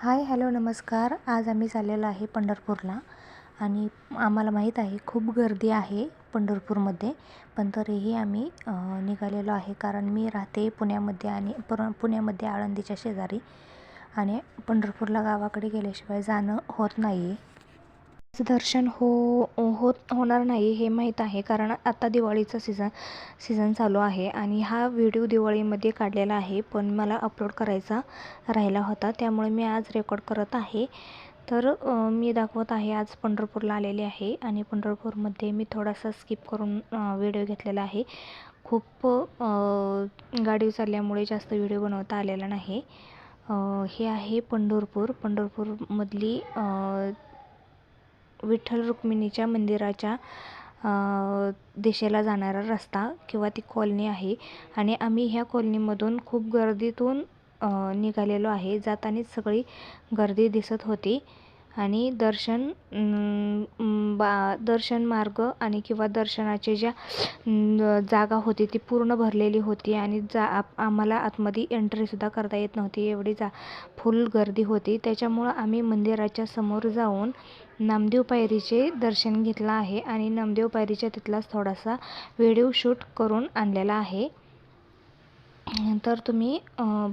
Hi hello नमस्कार. आज आम्ही चाललेलो आहे पंढरपूरला आणि आम्हाला माहीत आहे खूप गर्दी आहे पंढरपूरमध्ये पण तरीही आम्ही निघालेलो आहे कारण मी राहते पुण्यामध्ये आणि पुर पुण्यामध्ये आळंदीच्या शेजारी आणि पंढरपूरला गावाकडे गेल्याशिवाय जाणं होत नाही आहे दर्शन हो होत होणार नाही हे माहीत आहे. कारण आता दिवाळीचा सीझन सीझन चालू आहे आणि हा व्हिडिओ दिवाळीमध्ये काढलेला आहे. पण मला अपलोड करायचा राहिला होता. त्यामुळे मी आज रेकॉर्ड करत आहे. तर मी दाखवत आहे. आज पंढरपूरला आलेले आहे आणि पंढरपूरमध्ये मी थोडासा स्किप करून व्हिडिओ घेतलेला आहे. खूप गाडी चालल्यामुळे जास्त व्हिडिओ बनवता आलेला नाही. हे आहे पंढरपूर. पंढरपूरमधली विठ्ठल रुक्मिणीच्या मंदिराच्या दिशेला जाणारा रस्ता किंवा ती कॉलनी आहे. आणि आम्ही ह्या कॉलनीमधून खूप गर्दीतून निघालेलो आहे. जातानाच सगळी गर्दी दिसत होती. आणि दर्शन बा दर्शन मार्ग आणि किंवा दर्शनाचे ज्या जागा होती ती पूर्ण भरलेली होती. आणि जा आम्हाला आतमध्ये एंट्रीसुद्धा करता येत नव्हती. एवढी जा फुल गर्दी होती. त्याच्यामुळं आम्ही मंदिराच्या समोर जाऊन नामदेव पायरीचे दर्शन घेतलं आहे आणि नामदेव पायरीच्या तिथलाच थोडासा व्हिडिओ शूट करून आणलेला आहे. तर तुम्ही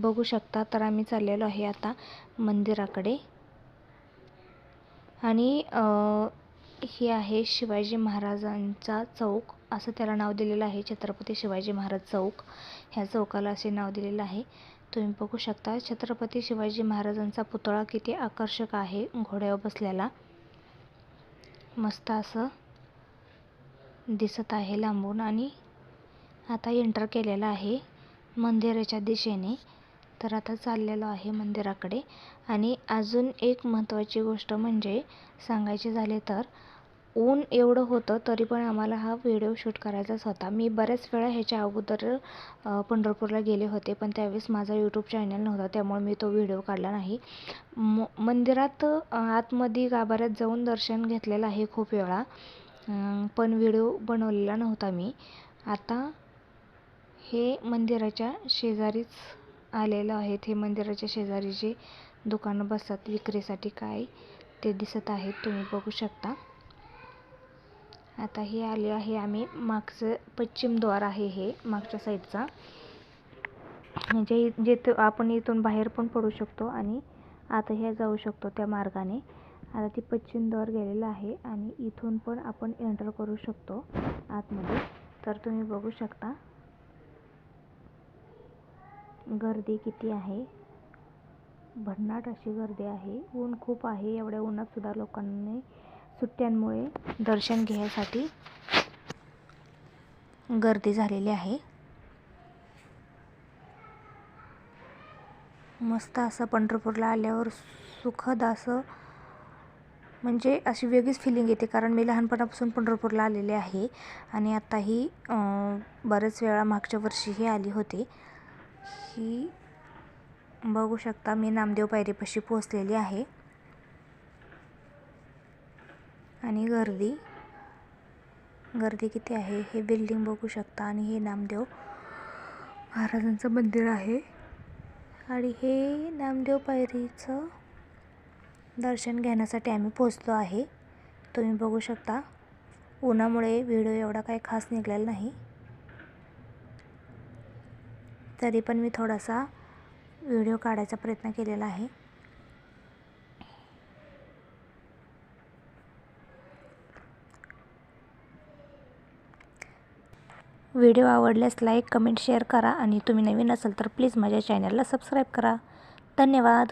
बघू शकता तर आम्ही चाललेलो आहे आता मंदिराकडे. आणि हे आहे शिवाजी महाराजांचा चौक असं त्याला नाव दिलेलं आहे छत्रपती शिवाजी महाराज चौक. ह्या चौकाला असे नाव दिलेलं आहे. तुम्ही बघू शकता छत्रपती शिवाजी महाराजांचा पुतळा किती आकर्षक आहे घोड्यावर बसलेला. मस्त असं दिसत आहे लांबून आणि आता एंटर केलेलं आहे मंदिराच्या दिशेने. तर आता चाललेलो आहे मंदिराकडे. आणि अजून एक महत्त्वाची गोष्ट म्हणजे सांगायचे झाले तर ऊन एवढं होतं तरी पण आम्हाला हा व्हिडिओ शूट करायचाच होता. मी बऱ्याच वेळा ह्याच्या अगोदर पंढरपूरला गेले होते पण त्यावेळेस माझा यूट्यूब चॅनल नव्हता त्यामुळे मी तो व्हिडिओ काढला नाही. म मंदिरात आतमध्ये गाभाऱ्यात जाऊन दर्शन घेतलेलं आहे खूप वेळा. पण व्हिडिओ बनवलेला नव्हता मी. आता हे मंदिराच्या शेजारीच आलेलं आहेत. हे मंदिराच्या शेजारी जे दुकानं बसतात विक्रीसाठी काय ते दिसत आहेत. तुम्ही बघू शकता. आता हे आले आहे आम्ही. मागचं पश्चिम द्वार आहे हे मागच्या साईडचा. म्हणजे जिथं आपण इथून बाहेर पण पडू शकतो आणि आता हे जाऊ शकतो त्या मार्गाने. आता ती पश्चिम द्वार गेलेलं आहे आणि इथून पण आपण एंटर करू शकतो आतमध्ये. तर तुम्ही बघू शकता. गर्दी किती आहे. भन्नाट अशी गर्दी आहे. ऊन खूप आहे. एवढ्या उन्हात सुद्धा लोकांनी सुट्ट्यांमुळे दर्शन घेण्यासाठी गर्दी झालेली आहे. मस्त असं पंढरपूरला आल्यावर सुखद असं म्हणजे अशी वेगळीच फिलिंग येते. कारण मी लहानपणापासून पंढरपूरला आलेले आहे आणि आत्ताही बरेच वेळा मागच्या वर्षीही आली होती. ही बघू शकता मी नामदेव पायरीपाशी पोहोचलेली आहे. आणि गर्दी. गर्दी किती आहे हे बिल्डिंग बघू शकता आणि हे नामदेव महाराजांचं मंदिर आहे. आणि हे नामदेव पायरीचं दर्शन घेण्यासाठी आम्ही पोचलो आहे. तुम्ही बघू शकता उन्हामुळे व्हिडिओ एवढा काही खास निघालेला नाही. तरी पण मी थोडासा व्हिडिओ काढायचा प्रयत्न केलेला आहे. व्हिडिओ आवडल्यास लाईक कमेंट शेअर करा आणि तुम्ही नवीन असाल तर प्लीज माझ्या चॅनलला सबस्क्राईब करा. धन्यवाद.